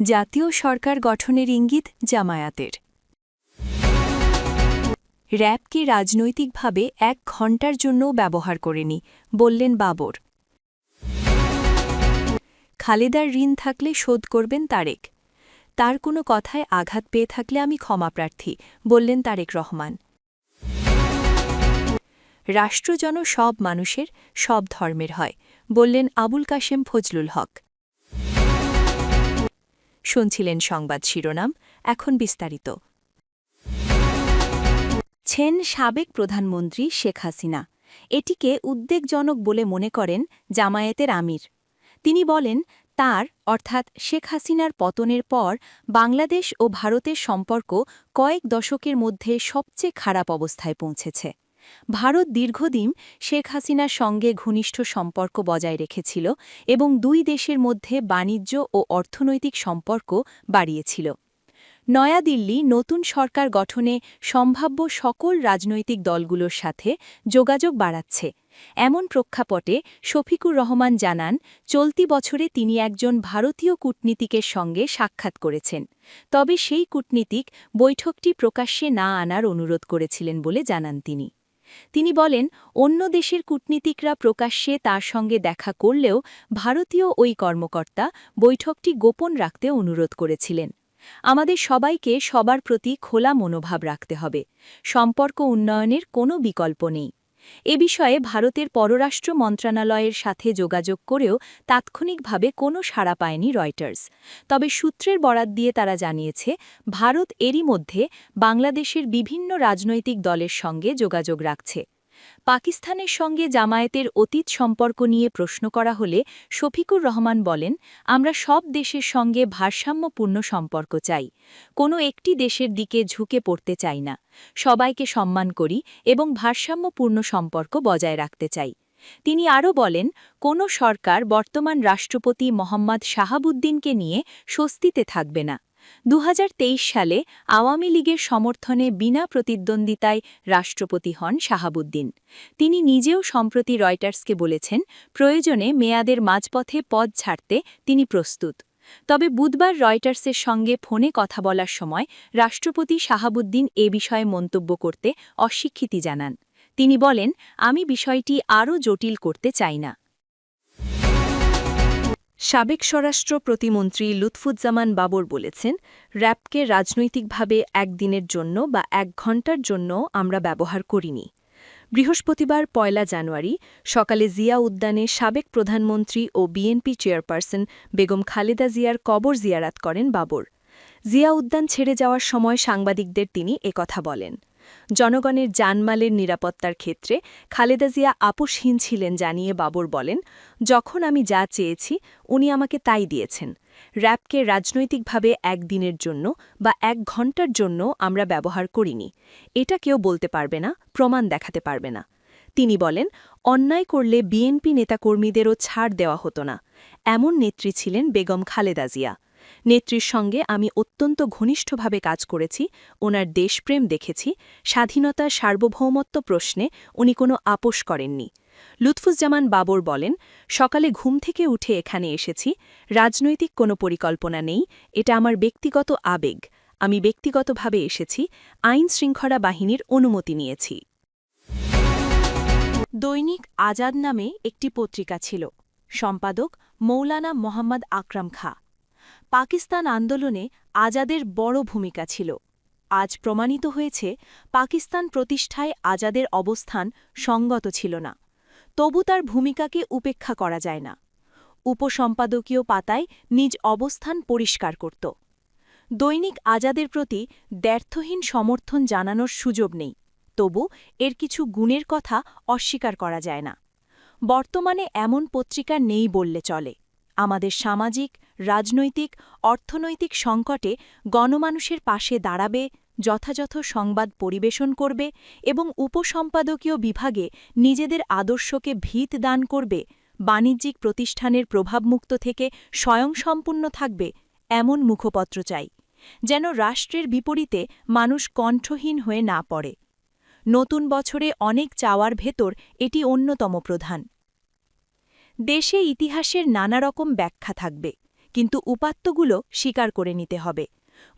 জাতীয় সরকার গঠনের ইঙ্গিত জামায়াতের। র্যাবকে রাজনৈতিকভাবে এক ঘণ্টার জন্যও ব্যবহার করেনি, বললেন বাবর। খালেদার ঋণ থাকলে শোধ করবেন তারেক। তার কোনো কথায় আঘাত পেয়ে থাকলে আমি ক্ষমাপ্রার্থী বললেন তারেক রহমান। রাষ্ট্রজন সব মানুষের, সব ধর্মের হয়, বললেন আবুল কাশেম ফজলুল হক। শুনছিলেন সংবাদ শিরোনাম, এখন বিস্তারিত। ছেন সাবেক প্রধানমন্ত্রী শেখ হাসিনা। এটিকে উদ্বেগজনক বলে মনে করেন জামায়াতের আমির। তিনি বলেন, তার, অর্থাৎ শেখ হাসিনার পতনের পর বাংলাদেশ ও ভারতের সম্পর্ক কয়েক দশকের মধ্যে সবচেয়ে খারাপ অবস্থায় পৌঁছেছে। ভারত দীর্ঘদিন শেখ হাসিনার সঙ্গে ঘনিষ্ঠ সম্পর্ক বজায় রেখেছিল এবং দুই দেশের মধ্যে বাণিজ্য ও অর্থনৈতিক সম্পর্ক বাড়িয়েছিল। নয়াদিল্লি নতুন সরকার গঠনে সম্ভাব্য সকল রাজনৈতিক দলগুলোর সাথে যোগাযোগ বাড়াচ্ছে। এমন প্রেক্ষাপটে শফিকুর রহমান জানান, চলতি বছরে তিনি একজন ভারতীয় কূটনীতিকের সঙ্গে সাক্ষাৎ করেছেন। তবে সেই কূটনীতিক বৈঠকটি প্রকাশ্যে না আনার অনুরোধ করেছিলেন বলে জানান তিনি। তিনি বলেন, অন্য দেশের কূটনীতিকরা প্রকাশ্যে তার সঙ্গে দেখা করলেও ভারতীয় ওই কর্মকর্তা বৈঠকটি গোপন রাখতে অনুরোধ করেছিলেন। আমাদের সবাইকে সবার প্রতি খোলা মনোভাব রাখতে হবে। সম্পর্ক উন্নয়নের কোনো বিকল্প নেই। এ বিষয়ে ভারতের পররাষ্ট্র মন্ত্রণালয়ের সাথে যোগাযোগ করেও তাৎক্ষণিকভাবে কোনো সাড়া পায়নি রয়টার্স। তবে সূত্রের বরাত দিয়ে তারা জানিয়েছে, ভারত এরই মধ্যে বাংলাদেশের বিভিন্ন রাজনৈতিক দলের সঙ্গে যোগাযোগ রাখছে। পাকিস্তানের সঙ্গে জামায়াতের অতীত সম্পর্ক নিয়ে প্রশ্ন করা হলে শফিকুর রহমান বলেন, আমরা সব দেশের সঙ্গে ভারসাম্যপূর্ণ সম্পর্ক চাই। কোনো একটি দেশের দিকে ঝুঁকে পড়তে চাই না। সবাইকে সম্মান করি এবং ভারসাম্যপূর্ণ সম্পর্ক বজায় রাখতে চাই। তিনি আরও বলেন, কোনো সরকার বর্তমান রাষ্ট্রপতি মোহাম্মদ শাহাবুদ্দিনকে নিয়ে স্বস্তিতে থাকবে না। দু হাজার তেইশ সালে আওয়ামী লীগের সমর্থনে বিনা প্রতিদ্বন্দ্বিতায় রাষ্ট্রপতি হন শাহাবুদ্দিন। তিনি নিজেও সম্প্রতি রয়টার্সকে বলেছেন, প্রয়োজনে মেয়াদের মাঝপথে পদ ছাড়তে তিনি প্রস্তুত। তবে বুধবার রয়টার্সের সঙ্গে ফোনে কথা বলার সময় রাষ্ট্রপতি শাহাবুদ্দিন এ বিষয়ে মন্তব্য করতে অস্বীকৃতি জানান। তিনি বলেন, আমি বিষয়টি আরও জটিল করতে চাই না। সাবেক স্বরাষ্ট্র প্রতিমন্ত্রী লুৎফুজ্জামান বাবর বলেছেন, র্যাবকে রাজনৈতিকভাবে একদিনের জন্য বা এক ঘণ্টার জন্য আমরা ব্যবহার করিনি। বৃহস্পতিবার পয়লা জানুয়ারি সকালে জিয়া উদ্যানে সাবেক প্রধানমন্ত্রী ও বিএনপি চেয়ারপারসন বেগম খালেদা জিয়ার কবর জিয়ারাত করেন বাবর। জিয়া উদ্যান ছেড়ে যাওয়ার সময় সাংবাদিকদের তিনি একথা বলেন। জনগণের জানমালের নিরাপত্তার ক্ষেত্রে খালেদা জিয়া আপোষহীন ছিলেন জানিয়ে বাবর বলেন, যখন আমি যা চেয়েছি, উনি আমাকে তাই দিয়েছেন। র্যাবকে রাজনৈতিকভাবে একদিনের জন্য বা এক ঘণ্টার জন্য আমরা ব্যবহার করিনি। এটা কেউ বলতে পারবে না, প্রমাণ দেখাতে পারবে না। তিনি বলেন, অন্যায় করলে বিএনপি নেতাকর্মীদেরও ছাড় দেওয়া হতো না। এমন নেত্রী ছিলেন বেগম খালেদা জিয়া। নেত্রীর সঙ্গে আমি অত্যন্ত ঘনিষ্ঠভাবে কাজ করেছি, ওনার দেশপ্রেম দেখেছি, স্বাধীনতার সার্বভৌমত্ব প্রশ্নে উনি কোনো আপোষ করেননি। লুৎফুজ্জামান বাবর বলেন, সকালে ঘুম থেকে উঠে এখানে এসেছি, রাজনৈতিক কোনো পরিকল্পনা নেই, এটা আমার ব্যক্তিগত আবেগ, আমি ব্যক্তিগতভাবে এসেছি, আইন শৃঙ্খলা বাহিনীর অনুমতি নিয়েছি। দৈনিক আজাদ নামে একটি পত্রিকা ছিল, সম্পাদক মৌলানা মোহাম্মদ আকরাম খা। পাকিস্তান আন্দোলনে আজাদের বড় ভূমিকা ছিল। আজ প্রমাণিত হয়েছে, পাকিস্তান প্রতিষ্ঠায় আজাদের অবস্থান সঙ্গত ছিল না। তবু তার ভূমিকাকে উপেক্ষা করা যায় না। উপসম্পাদকীয় পাতায় নিজ অবস্থান পরিষ্কার করত। দৈনিক আজাদের প্রতি দ্ব্যর্থহীন সমর্থন জানানোর সুযোগ নেই, তবু এর কিছু গুণের কথা অস্বীকার করা যায় না। বর্তমানে এমন পত্রিকা নেই বললে চলে। আমাদের সামাজিক রাজনৈতিক, অর্থনৈতিক সংকটে গণমানুষের পাশে দাঁড়াবে, যথাযথ সংবাদ পরিবেশন করবে এবং উপসম্পাদকীয় বিভাগে নিজেদের আদর্শকে ভিত দান করবে, বাণিজ্যিক প্রতিষ্ঠানের প্রভাবমুক্ত থেকে স্বয়ংসম্পূর্ণ থাকবে এমন মুখপত্র চাই, যেন রাষ্ট্রের বিপরীতে মানুষ কণ্ঠহীন হয়ে না পড়ে। নতুন বছরে অনেক চাওয়ার ভেতর এটি অন্যতম প্রধান। দেশে ইতিহাসের নানা রকম ব্যাখ্যা থাকবে। কিন্তু উপাত্তগুলো স্বীকার করে নিতে হবে।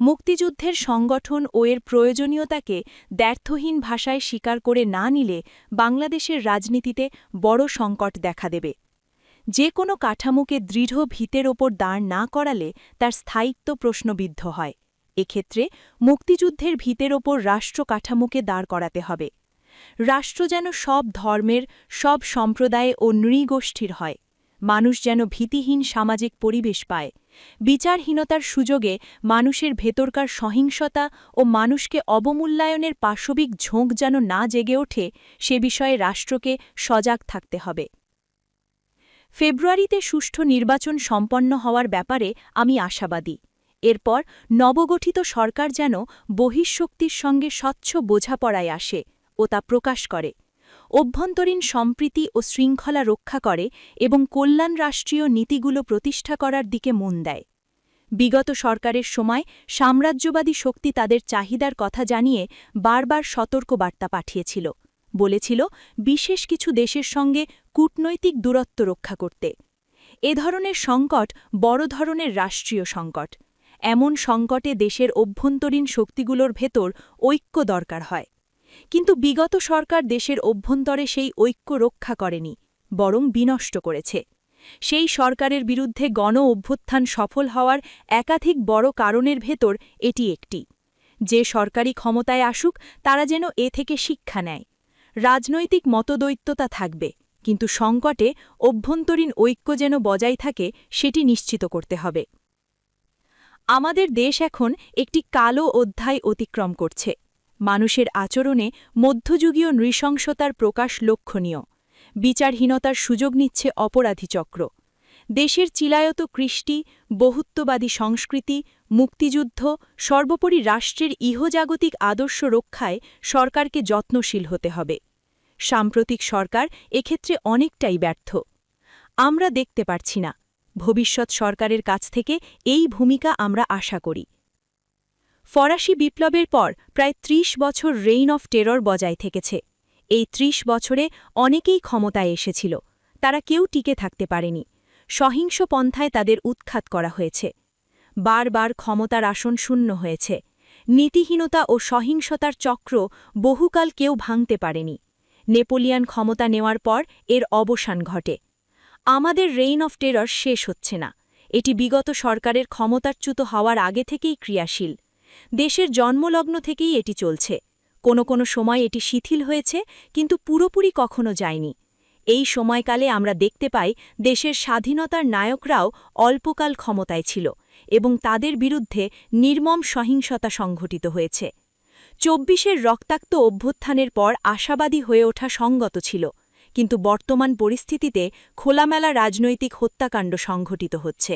মুক্তিযুদ্ধের সংগঠন ও এর প্রয়োজনীয়তাকে দ্ব্যর্থহীন ভাষায় স্বীকার করে না নিলে বাংলাদেশের রাজনীতিতে বড় সংকট দেখা দেবে। যে কোনো কাঠামোকে দৃঢ় ভিতের ওপর দাঁড় না করালে তার স্থায়িত্ব প্রশ্নবিদ্ধ হয়। এক্ষেত্রে মুক্তিযুদ্ধের ভিতের ওপর রাষ্ট্র কাঠামোকে দাঁড় করাতে হবে। রাষ্ট্র যেন সব ধর্মের, সব সম্প্রদায় ও নৃগোষ্ঠীর হয়। মানুষ যেন ভীতিহীন সামাজিক পরিবেশ পায়। বিচারহীনতার সুযোগে মানুষের ভেতরকার সহিংসতা ও মানুষকে অবমূল্যায়নের পাশবিক ঝোঁক যেন না জেগে ওঠে, সে বিষয়ে রাষ্ট্রকে সজাগ থাকতে হবে। ফেব্রুয়ারিতে সুষ্ঠু নির্বাচন সম্পন্ন হওয়ার ব্যাপারে আমি আশাবাদী। এরপর নবগঠিত সরকার যেন বহিঃশক্তির সঙ্গে স্বচ্ছ বোঝাপড়ায় আসে ও তা প্রকাশ করে। অভ্যন্তরীণ সম্প্রীতি ও শৃঙ্খলা রক্ষা করে এবং কল্যাণ রাষ্ট্রীয় নীতিগুলো প্রতিষ্ঠা করার দিকে মন দেয়। বিগত সরকারের সময় সাম্রাজ্যবাদী শক্তি তাদের চাহিদার কথা জানিয়ে বারবার সতর্ক বার্তা পাঠিয়েছিল। বলেছিল, বিশেষ কিছু দেশের সঙ্গে কূটনৈতিক দূরত্ব রক্ষা করতে। এ ধরনের সংকট বড় ধরনের রাষ্ট্রীয় সংকট। এমন সংকটে দেশের অভ্যন্তরীণ শক্তিগুলোর ভেতর ঐক্য দরকার হয়। কিন্তু বিগত সরকার দেশের অভ্যন্তরে সেই ঐক্য রক্ষা করেনি, বরং বিনষ্ট করেছে। সেই সরকারের বিরুদ্ধে গণ অভ্যুত্থান সফল হওয়ার একাধিক বড় কারণের ভেতর এটি একটি। যে সরকারি ক্ষমতায় আসুক, তারা যেন এ থেকে শিক্ষা নেয়। রাজনৈতিক মতদৈত্যতা থাকবে, কিন্তু সংকটে অভ্যন্তরীণ ঐক্য যেন বজায় থাকে, সেটি নিশ্চিত করতে হবে। আমাদের দেশ এখন একটি কালো অধ্যায় অতিক্রম করছে। মানুষের আচরণে মধ্যযুগীয় নৃশংসতার প্রকাশ লক্ষণীয়। বিচারহীনতার সুযোগ নিচ্ছে অপরাধী চক্র। দেশের চিলায়ত কৃষ্টি, বহুত্ববাদী সংস্কৃতি, মুক্তিযুদ্ধ, সর্বোপরি রাষ্ট্রের ইহজাগতিক আদর্শ রক্ষায় সরকারকে যত্নশীল হতে হবে। সাম্প্রতিক সরকার এক্ষেত্রে অনেকটাই ব্যর্থ। আমরা দেখতে পারছি না। ভবিষ্যৎ সরকারের কাছ থেকে এই ভূমিকা আমরা আশা করি। ফরাসি বিপ্লবের পর প্রায় ৩০ বছর রেইন অফ টেরর বজায় থেকেছে। এই ৩০ বছরে অনেকেই ক্ষমতায় এসেছিল, তারা কেউ টিকে থাকতে পারেনি। সহিংস পন্থায় তাদের উৎখাত করা হয়েছে। বারবার ক্ষমতার আসন শূন্য হয়েছে। নীতিহীনতা ও সহিংসতার চক্র বহুকাল কেউ ভাঙতে পারেনি। নেপোলিয়ান ক্ষমতা নেওয়ার পর এর অবসান ঘটে। আমাদের রেইন অফ টেরর শেষ হচ্ছে না। এটি বিগত সরকারের ক্ষমতাচ্যুত হওয়ার আগে থেকেই ক্রিয়াশীল। দেশের জন্মলগ্ন থেকেই এটি চলছে। কোনো কোনো সময় এটি শিথিল হয়েছে, কিন্তু পুরোপুরি কখনো যায়নি। এই সময়কালে আমরা দেখতে পাই দেশের স্বাধীনতার নায়করাও অল্পকাল ক্ষমতায় ছিল এবং তাদের বিরুদ্ধে নির্মম সহিংসতা সংঘটিত হয়েছে। চব্বিশের রক্তাক্ত অভ্যুত্থানের পর আশাবাদী হয়ে ওঠা সঙ্গত ছিল, কিন্তু বর্তমান পরিস্থিতিতে খোলামেলা রাজনৈতিক হত্যাকাণ্ড সংঘটিত হচ্ছে।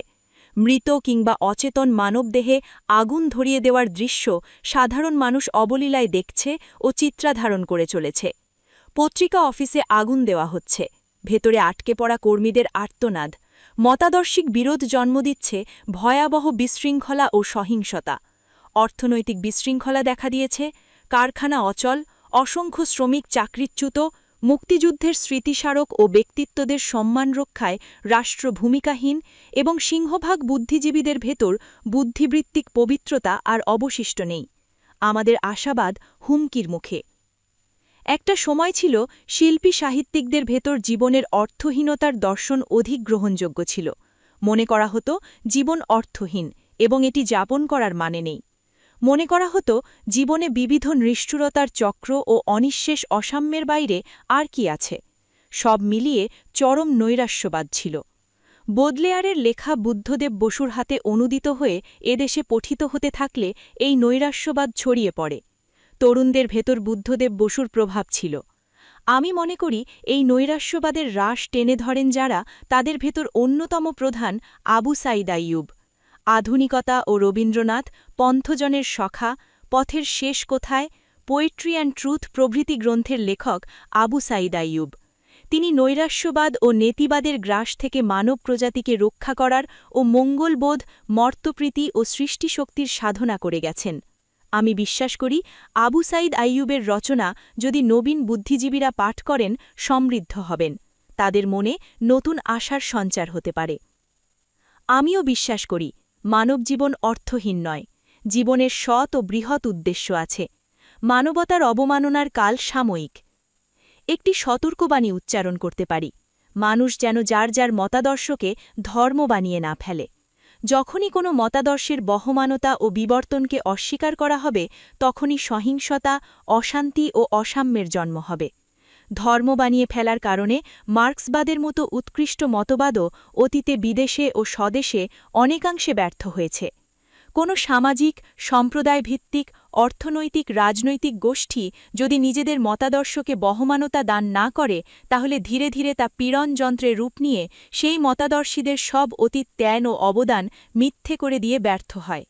মৃত কিংবা অচেতন মানবদেহে আগুন ধরিয়ে দেওয়ার দৃশ্য সাধারণ মানুষ অবলীলায় দেখছে ও চিত্রাধারণ করে চলেছে। পত্রিকা অফিসে আগুন দেওয়া হচ্ছে। ভেতরে আটকে পড়া কর্মীদের আর্তনাদ। মতাদর্শিক বিরোধ জন্ম দিচ্ছে ভয়াবহ বিশৃঙ্খলা ও সহিংসতা। অর্থনৈতিক বিশৃঙ্খলা দেখা দিয়েছে। কারখানা অচল, অসংখ্য শ্রমিক চাকরিচ্যুত মুক্তিযুদ্ধের স্মৃতিস্মারক ও ব্যক্তিত্বদের সম্মান রক্ষায় রাষ্ট্র ভূমিকাহীন এবং সিংহভাগ বুদ্ধিজীবীদের ভেতর বুদ্ধিবৃত্তিক পবিত্রতা আর অবশিষ্ট নেই। আমাদের আশাবাদ হুমকির মুখে। একটা সময় ছিল শিল্পী সাহিত্যিকদের ভেতর জীবনের অর্থহীনতার দর্শন অধিক গ্রহণযোগ্য ছিল। মনে করা হতো, জীবন অর্থহীন এবং এটি যাপন করার মানে নেই। মনে করা হতো, জীবনে বিবিধ নিষ্ঠুরতার চক্র ও অনিঃশেষ অসাম্যের বাইরে আর কি আছে। সব মিলিয়ে চরম নৈরাস্যবাদ ছিল। বোদলেয়ারের লেখা বুদ্ধদেব বসুর হাতে অনুদিত হয়ে এদেশে পঠিত হতে থাকলে এই নৈরাস্যবাদ ছড়িয়ে পড়ে। তরুণদের ভেতর বুদ্ধদেব বসুর প্রভাব ছিল। আমি মনে করি এই নৈরাস্যবাদের হ্রাস টেনে ধরেন যারা, তাদের ভেতর অন্যতম প্রধান আবু সাইদ আইয়ুব। আধুনিকতা ও রবীন্দ্রনাথ পন্থজনের সখা, পথের শেষ কোথায়? পোয়েট্রি অ্যান্ড ট্রুথ প্রভৃতি গ্রন্থের লেখক আবু সাইদ আইয়ুব। তিনি নৈরাশ্যবাদ ও নেতিবাদের গ্রাস থেকে মানব প্রজাতিকে রক্ষা করার ও মঙ্গলবোধ মর্তপ্রীতি ও সৃষ্টিশক্তির সাধনা করে গেছেন। আমি বিশ্বাস করি, আবু সাইদ আইয়ুবের রচনা যদি নবীন বুদ্ধিজীবীরা পাঠ করেন, সমৃদ্ধ হবেন। তাদের মনে নতুন আশার সঞ্চার হতে পারে। আমিও বিশ্বাস করি মানব জীবন অর্থহীন নয়, জীবনের সৎ ও বৃহৎ উদ্দেশ্য আছে। মানবতার অবমাননার কাল সাময়িক। একটি সতর্কবাণী উচ্চারণ করতে পারি, মানুষ যেন যার যার মতাদর্শকে ধর্ম বানিয়ে না ফেলে। যখনই কোনো মতাদর্শের বহমানতা ও বিবর্তনকে অস্বীকার করা হবে, তখনই সহিংসতা, অশান্তি ও অসাম্যের জন্ম হবে। ধর্ম বানিয়ে ফেলার কারণে মার্ক্সবাদের মতো উৎকৃষ্ট মতবাদও অতীতে বিদেশে ও স্বদেশে অনেকাংশে ব্যর্থ হয়েছে। কোনো সামাজিক, সম্প্রদায়ভিত্তিক, অর্থনৈতিক, রাজনৈতিক গোষ্ঠী যদি নিজেদের মতাদর্শকে বহমানতা দান না করে, তাহলে ধীরে ধীরে তা পীড়ন যন্ত্রে রূপ নিয়ে সেই মতাদর্শীদের সব অতীত ত্যান ও অবদান মিথ্যে করে দিয়ে ব্যর্থ হয়।